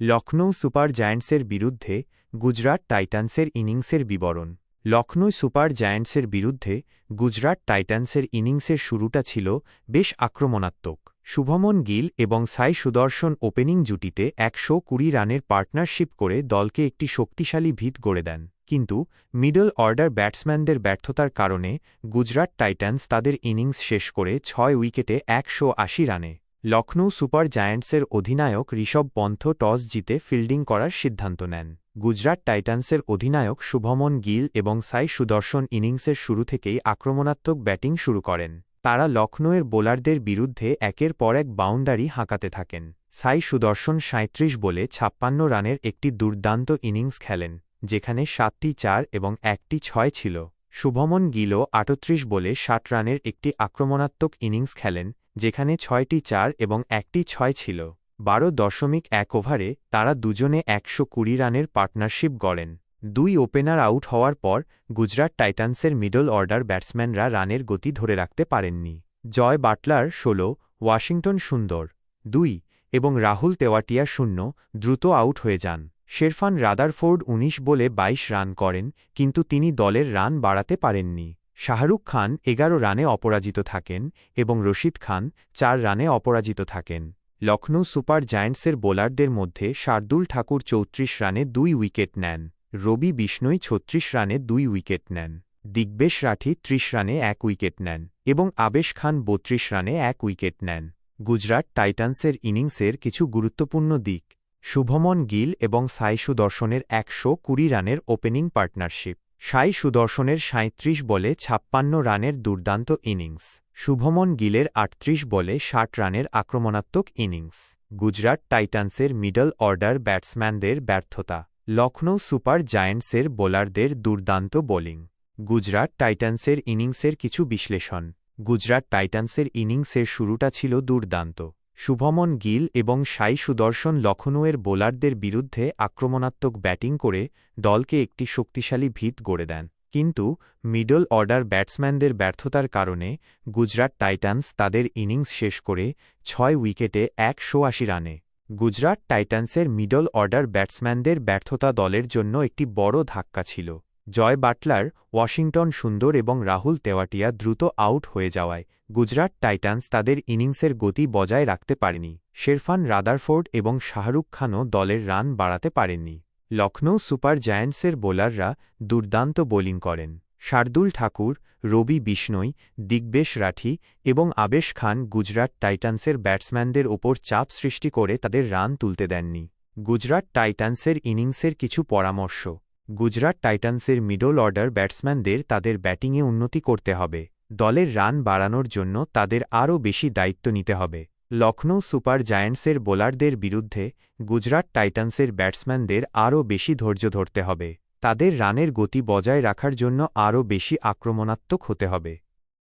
Lucknow super জায়ান্টসের বিরুদ্ধে গুজরাট টাইটান্সের ইনিংসের বিবরণ। লখনৌ সুপার জায়ান্টসের বিরুদ্ধে গুজরাট টাইটান্সের ইনিংসের শুরুটা ছিল বেশ আক্রমণাত্মক। শুভমন গিল এবং সাই সুদর্শন ওপেনিং জুটিতে একশো কুড়ি রানের পার্টনারশিপ করে দলকে একটি শক্তিশালী ভিত গড়ে দেন। কিন্তু মিডল অর্ডার ব্যাটসম্যানদের ব্যর্থতার কারণে গুজরাট টাইটান্স তাদের ইনিংস শেষ করে ছয় উইকেটে একশো আশি রানে লখনৌ সুপার জায়ান্টসের অধিনায়ক ঋষভ পন্থ টস জিতে ফিল্ডিং করার সিদ্ধান্ত নেন। গুজরাট টাইটান্সের অধিনায়ক শুভমন গিল এবং সাই সুদর্শন ইনিংসের শুরু থেকেই আক্রমণাত্মক ব্যাটিং শুরু করেন। তারা লখনৌয়ের বোলারদের বিরুদ্ধে একের পর এক বাউন্ডারি হাঁকাতে থাকেন। সাই সুদর্শন সাঁত্রিশ বলে ছাপ্পান্ন রানের একটি দুর্দান্ত ইনিংস খেলেন, যেখানে সাতটি চার এবং একটি ছয় ছিল। শুভমন গিলও আটত্রিশ বলে ষাট রানের একটি আক্রমণাত্মক ইনিংস খেলেন যেখানে ছয়টি চার এবং একটি ছয় ছিল। বারো দশমিক এক ওভারে তারা দুজনে একশো কুড়ি রানের পার্টনারশিপ গড়েন। দুই ওপেনার আউট হওয়ার পর গুজরাট টাইটান্সের মিডল অর্ডার ব্যাটসম্যানরা রানের গতি ধরে রাখতে পারেননি। জয় বাটলার ষোলো, ওয়াশিংটন সুন্দর দুই এবং রাহুল তেওয়াটিয়া শূন্য দ্রুত আউট হয়ে যান। শেরফান রাদারফোর্ড ১৯ বলে ২২ রান করেন, কিন্তু তিনি দলের রান বাড়াতে পারেননি। শাহরুখ খান এগারো রানে অপরাজিত থাকেন এবং রশিদ খান চার রানে অপরাজিত থাকেন। লখনৌ সুপার জায়ান্টসের বোলারদের মধ্যে শার্দুল ঠাকুর চৌত্রিশ রানে দুই উইকেট নেন, রবি বিষ্ণই ছত্রিশ রানে দুই উইকেট নেন, দিগ্বেশ রাঠি ত্রিশ রানে এক উইকেট নেন এবং আবেশ খান বত্রিশ রানে এক উইকেট নেন। গুজরাট টাইটান্সের ইনিংসের কিছু গুরুত্বপূর্ণ দিক, শুভমন গিল এবং সাই সুদর্শনের একশো কুড়ি রানের ওপেনিং পার্টনারশিপ। সাই সুদর্শনের সাঁত্রিশ বলে ছাপ্পান্ন রানের দুর্দান্ত ইনিংস। শুভমন গিলের আটত্রিশ বলে ষাট রানের আক্রমণাত্মক ইনিংস। গুজরাট টাইটান্সের মিডল অর্ডার ব্যাটসম্যানদের ব্যর্থতা। লখনৌ সুপার জায়ান্টসের বোলারদের দুর্দান্ত বোলিং। গুজরাট টাইটান্সের ইনিংসের কিছু বিশ্লেষণ। গুজরাট টাইটান্সের ইনিংসের শুরুটা ছিল দুর্দান্ত। শুভমন গিল এবং সাই সুদর্শন লখনৌয়ের বোলারদের বিরুদ্ধে আক্রমণাত্মক ব্যাটিং করে দলকে একটি শক্তিশালী ভিত গড়ে দেন। কিন্তু মিডল অর্ডার ব্যাটসম্যানদের ব্যর্থতার কারণে গুজরাট টাইটান্স তাদের ইনিংস শেষ করে ছয় উইকেটে একশো আশি রানে। গুজরাট টাইটান্সের মিডল অর্ডার ব্যাটসম্যানদের ব্যর্থতা দলের জন্য একটি বড় ধাক্কা ছিল। জয় বাটলার, ওয়াশিংটন সুন্দর এবং রাহুল তেওয়াটিয়া দ্রুত আউট হয়ে যাওয়ায়, গুজরাট টাইটান্স তাদের ইনিংসের গতি বজায় রাখতে পারেনি। শেরফান রাদারফোর্ড এবং শাহরুখ খানও দলের রান বাড়াতে পারেননি। লখনৌ সুপার জায়ান্টসের বোলাররা দুর্দান্ত বোলিং করেন। শার্দুল ঠাকুর, রবি বিষ্ণই, দিগ্বেশ রাঠি এবং আবেশ খান গুজরাট টাইটান্সের ব্যাটসম্যানদের ওপর চাপ সৃষ্টি করে তাদের রান তুলতে দেননি। গুজরাট টাইটান্সের ইনিংসের কিছু পরামর্শ গুজরাট টাইটান্সের মিডল অর্ডার ব্যাটসম্যানদের তাদের ব্যাটিংয়ে উন্নতি করতে হবে। দলের রান বাড়ানোর জন্য তাদের আরও বেশি দায়িত্ব নিতে হবে। লখনৌ সুপার জায়ান্টসের বোলারদের বিরুদ্ধে গুজরাট টাইটান্সের ব্যাটসম্যানদের আরও বেশি ধৈর্য ধরতে হবে। তাদের রানের গতি বজায় রাখার জন্য আরও বেশি আক্রমণাত্মক হতে হবে।